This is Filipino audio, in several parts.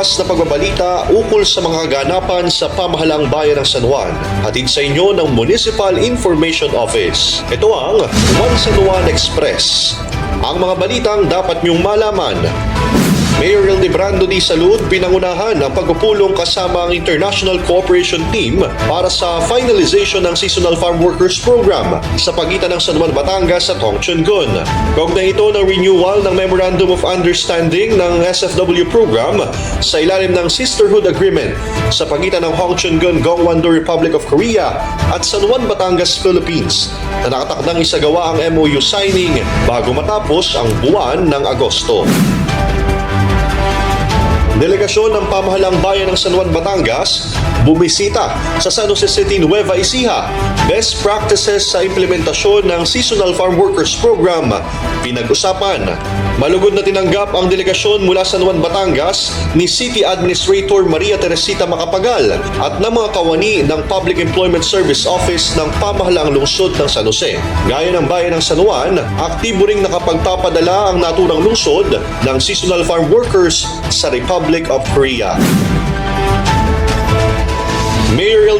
bukas na pagbabalita ukol sa mga kaganapan sa pamahalang bayan ng San Juan. Hatid sa inyo ng Municipal Information Office. Ito ang One San Juan Express. Ang mga balitang dapat niyong malaman. Mayor Hildebrando Di Salud pinangunahan ang pagpupulong kasama ang International Cooperation Team para sa finalization ng Seasonal Farm Workers Program sa pagitan ng San Juan, Batangas at Hongchungun. Kaugnay ito ng renewal ng Memorandum of Understanding ng SFW program sa ilalim ng Sisterhood Agreement sa pagitan ng Hongchungun Gongwon-do Republic of Korea at San Juan, Batangas, Philippines na nakatakdang isagawa ang MOU signing bago matapos ang buwan ng Agosto. Delegasyon ng pamahalang bayan ng San Juan, Batangas bumisita sa San Jose City, Nueva Ecija. Best practices sa implementasyon ng Seasonal Farm Workers Program pinag-usapan. Malugod na tinanggap ang delegasyon mula San Juan, Batangas ni City Administrator Maria Teresita Macapagal at ng mga kawani ng Public Employment Service Office ng pamahalaang lungsod ng San Jose. Gaya ng bayan ng San Juan, aktibo ring nakapagpapadala ang naturang lungsod ng seasonal farm workers sa Republic of Korea.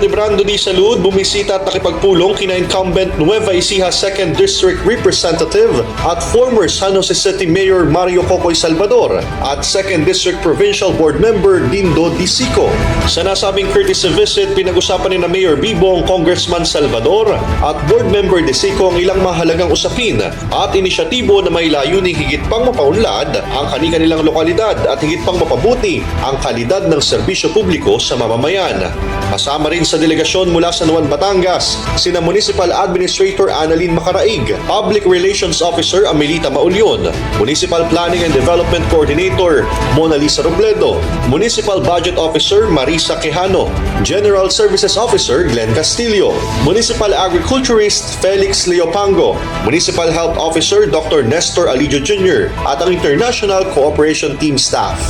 Hildebrando Di Salud bumisita at nakipagpulong kina incumbent Nueva Ecija 2nd District Representative at former San Jose City Mayor Mario Cocoy Salvador at 2nd District Provincial Board Member Dindo Disico. Sa nasabing courtesy visit, pinag-usapan ni na Mayor Bibong, Congressman Salvador at Board Member Disico ang ilang mahalagang usapin at inisyatibo na may layuning higit pang mapaunlad ang kani-kanilang lokalidad at higit pang mapabuti ang kalidad ng serbisyo publiko sa mamamayan. Kasama rin sa delegasyon mula sa Nuan Batangas, sina Municipal Administrator Annalyn Macaraig, Public Relations Officer Amelita Maulyon, Municipal Planning and Development Coordinator Mona Lisa Robledo, Municipal Budget Officer Marisa Quejano, General Services Officer Glenn Castillo, Municipal Agriculturist Felix Leopango, Municipal Health Officer Dr. Nestor Alijo Jr. at ang International Cooperation Team staff.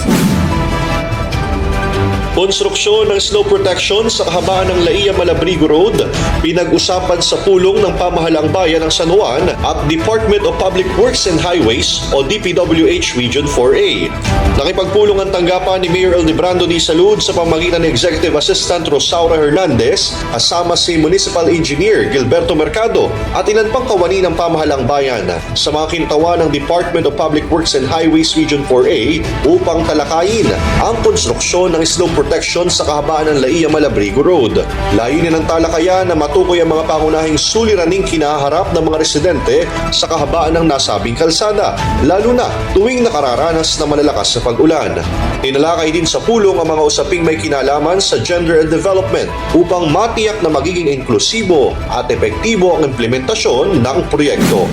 Konstruksyon ng snow protection sa kahabaan ng Laia Malabrigo Road pinag-usapan sa pulong ng pamahalang bayan ng San Juan at Department of Public Works and Highways o DPWH Region 4A. Nakipagpulong ang tanggapan ni Mayor Eldebrando Di Salud sa pamagitan ni Executive Assistant Rosaura Hernandez kasama si Municipal Engineer Gilberto Mercado at ilan pang kawani ng pamahalang bayan sa mga kinatawa ng Department of Public Works and Highways Region 4A upang talakayin ang konstruksyon ng snow protection sa kahabaan ng Laia Malabrigo Road. Layunin ng talakayan na matukoy ang mga pangunahing suliraning kinaharap ng mga residente sa kahabaan ng nasabing kalsada, lalo na tuwing nakararanas ng malalakas na pag-ulan. Tinalakay din sa pulong ang mga usaping may kinalaman sa gender and development upang matiyak na magiging inklusibo at epektibo ang implementasyon ng proyekto.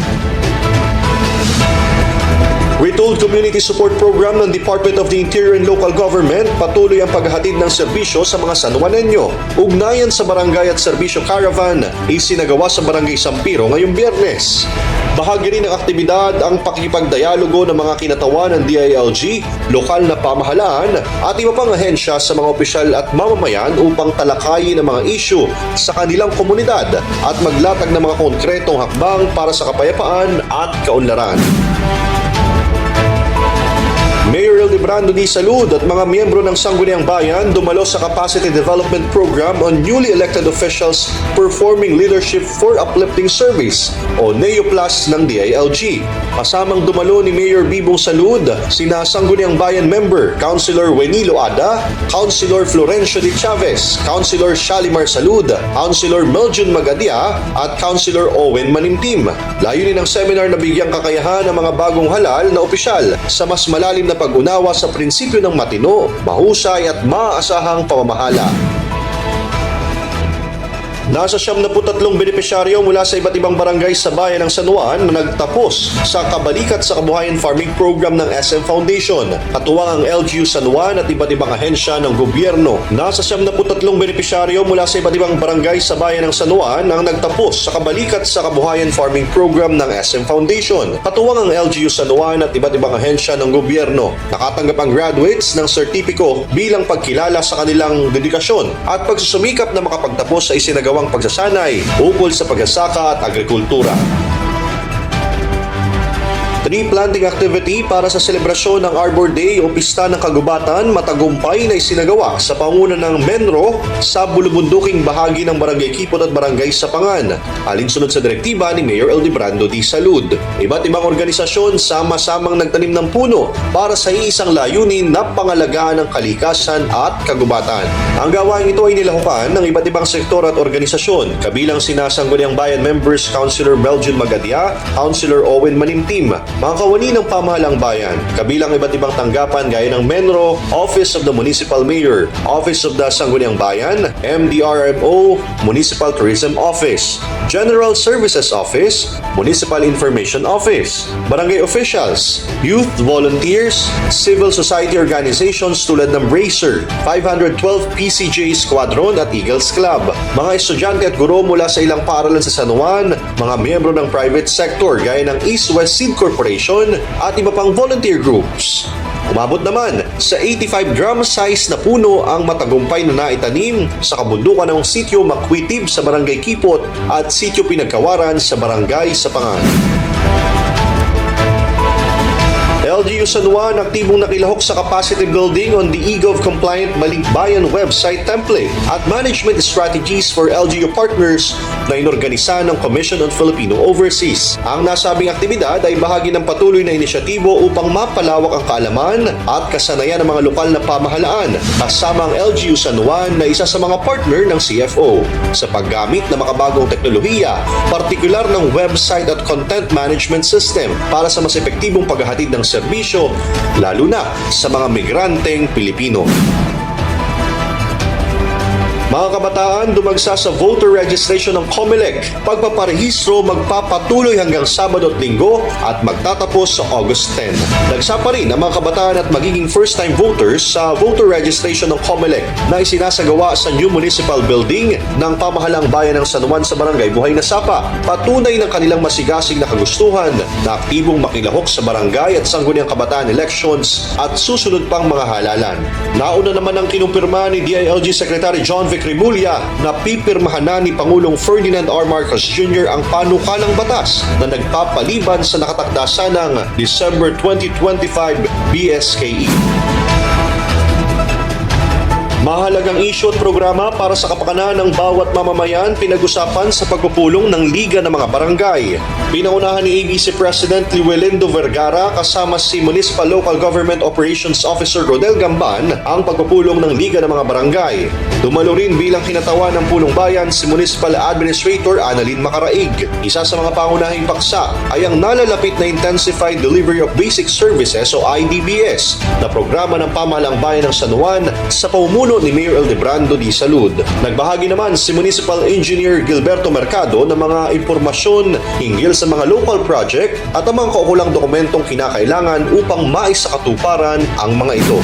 Retold Community Support Program ng Department of the Interior and Local Government patuloy ang paghahatid ng serbisyo sa mga San Juanenyo. Ugnayan sa barangay at serbisyo caravan isinagawa sa Barangay Sampiro ngayong biyernes. Bahagi rin ng aktibidad ang pakikipagdialogo ng mga kinatawan ng DILG, lokal na pamahalaan at iba pang ahensya sa mga opisyal at mamamayan upang talakayin ang mga isyu sa kanilang komunidad at maglatag ng mga konkretong hakbang para sa kapayapaan at kaunlaran. Eldebrando Di Salud at mga miyembro ng Sangguniang Bayan dumalo sa Capacity Development Program on newly elected officials performing leadership for uplifting service o NEO Plus ng DILG. Kasamang dumalo ni Mayor Bibong Salud, sina Sangguniang Bayan member Councilor Wenilo Ada, Councilor Florencio Di Chavez, Councilor Shalimar Salud, Councilor Meljun Magadia at Councilor Owen Manimtim. Layunin ng seminar na bigyang kakayahan ng mga bagong halal na opisyal sa mas malalim na pag-unawa sa prinsipyo ng matino, mahusay at maaasahang pamamahala. Nasa 73 benepisyaryo mula sa iba't ibang barangay sa bayan ng San Juan na nagtapos sa Kabalikat sa Kabuhayan Farming Program ng SM Foundation. Katuwang ang LGU San Juan at iba't ibang ahensya ng gobyerno. Nasa 73 benepisyaryo mula sa iba't ibang barangay sa bayan ng San Juan ang nagtapos sa Kabalikat sa Kabuhayan Farming Program ng SM Foundation. Katuwang ang LGU San Juan at iba't ibang ahensya ng gobyerno. Nakatanggap ang graduates ng sertipiko bilang pagkilala sa kanilang dedikasyon at pagsusumikap na makapagtapos sa isinagawang pagsasanay ukol sa pagsasaka at agrikultura. Tree planting activity para sa selebrasyon ng Arbor Day o Pista ng Kagubatan matagumpay na isinagawa sa panguna ng Menro sa bulubunduking bahagi ng Barangay Kipot at Barangay Sapangan. Alinsunod sa direktiba ni Mayor Eldebrando Di Salud. Iba't ibang organisasyon sama-samang nagtanim ng puno para sa iisang layunin na pangalagaan ng kalikasan at kagubatan. Ang gawain ito ay nilahukan ng iba't ibang sektor at organisasyon, kabilang sina Sangguniang Bayan members Councilor Belgian Magadia, Councilor Owen Manimtim, mga kawani ng pamahalang bayan, kabilang iba't ibang tanggapan gaya ng Menro, Office of the Municipal Mayor, Office of the Sangguniang Bayan, MDRMO, Municipal Tourism Office, General Services Office, Municipal Information Office, Barangay Officials, Youth Volunteers, Civil Society Organizations tulad ng Bracer, 512 PCJ Squadron at Eagles Club, mga estudyante at guro mula sa ilang paaralan sa San Juan, mga miyembro ng private sector gaya ng East-West Seed Corporation at iba pang volunteer groups. Umabot naman sa 85 drum size na puno ang matagumpay na naitanim sa kabundukan ng sitio Makwitib sa Barangay Kipot at sitio Pinagkawaran sa Barangay Sapangan. LGU San Juan aktibong nakilahok sa capacity building on the eGov compliant Balikbayan website template at management strategies for LGU partners na inorganisa ng Commission on Filipino Overseas. Ang nasabing aktibidad ay bahagi ng patuloy na inisyatibo upang mapalawak ang kaalaman at kasanayan ng mga lokal na pamahalaan kasama ang LGU San Juan na isa sa mga partner ng CFO sa paggamit ng makabagong teknolohiya, partikular ng website at content management system para sa mas epektibong paghahatid ng serbisyo lalo na sa mga migranteng Pilipino. Mga kabataan, dumagsa sa voter registration ng COMELEC. Pagpaparehistro magpapatuloy hanggang Sabado at Linggo at magtatapos sa August 10. Nagsa pa rin ang mga kabataan at magiging first-time voters sa voter registration ng COMELEC na isinasagawa sa new municipal building ng pamahalang bayan ng San Juan sa Barangay Buhay na Sapa. Patunay ng kanilang masigasig na kagustuhan na aktibong makilahok sa barangay at sangguniang kabataan elections at susunod pang mga halalan. Nauna naman ang kinumpirma ni DILG Secretary John Vic Rimulya na pipirmahan na ni Pangulong Ferdinand R. Marcos Jr. ang panukalang batas na nagpapaliban sa nakatakda ng December 2025 BSKE. Mahalagang isyu at programa para sa kapakanan ng bawat mamamayan pinag-usapan sa pagpupulong ng Liga ng mga Barangay. Pinaunahan ni ABC President Liwelindo Vergara kasama si Municipal Local Government Operations Officer Rodel Gamban ang pagpupulong ng Liga ng mga Barangay. Dumalo rin bilang kinatawan ng Pulong Bayan si Municipal Administrator Annalyn Macaraig. Isa sa mga pangunahing paksa ay ang nalalapit na Intensified Delivery of Basic Services o IDBS na programa ng pamahalang bayan ng San Juan sa paumuno ni Mayor Eldebrando Di Salud. Nagbahagi naman si Municipal Engineer Gilberto Mercado ng mga impormasyon hinggil sa mga local project at ang mga kaukulang dokumentong kinakailangan upang maisakatuparan ang mga ito.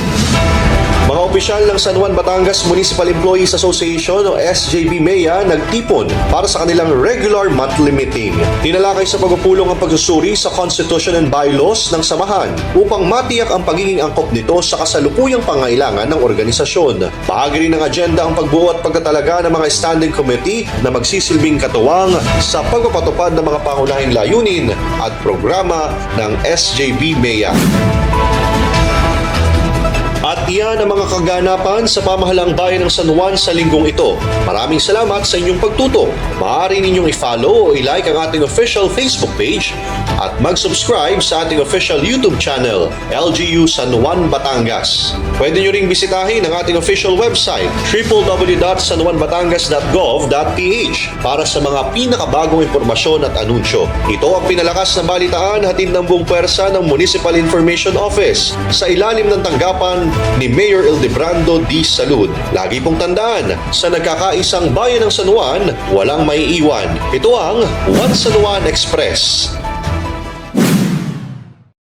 Mga opisyal ng San Juan Batangas Municipal Employees Association o SJB MEA nagtipon para sa kanilang regular monthly meeting. Tinalakay sa pagpupulong ang pagsusuri sa Constitution and Bylaws ng samahan upang matiyak ang pagiging angkop nito sa kasalukuyang pangailangan ng organisasyon. Bahagi rin ng agenda ang pagbuo at pagtatalaga ng mga standing committee na magsisilbing katuwang sa pagpapatupad ng mga pangunahing layunin at programa ng SJB MEA. Iyan ang mga kaganapan sa pamahalang bayan ng San Juan sa linggong ito. Maraming salamat sa inyong pagtutok. Maaari ninyong i-follow o i-like ang ating official Facebook page at mag-subscribe sa ating official YouTube channel, LGU San Juan Batangas. Pwede nyo ring bisitahin ang ating official website, www.sanjuanbatangas.gov.ph para sa mga pinakabagong impormasyon at anunsyo. Ito ang pinalakas na balitaan hatid ng buong pwersa ng Municipal Information Office sa ilalim ng tanggapan ni Mayor Ildebrando D. Salud. Lagi pong tandaan, sa nagkakaisang bayan ng San Juan, walang maiiwan. Ito ang One San Juan Express.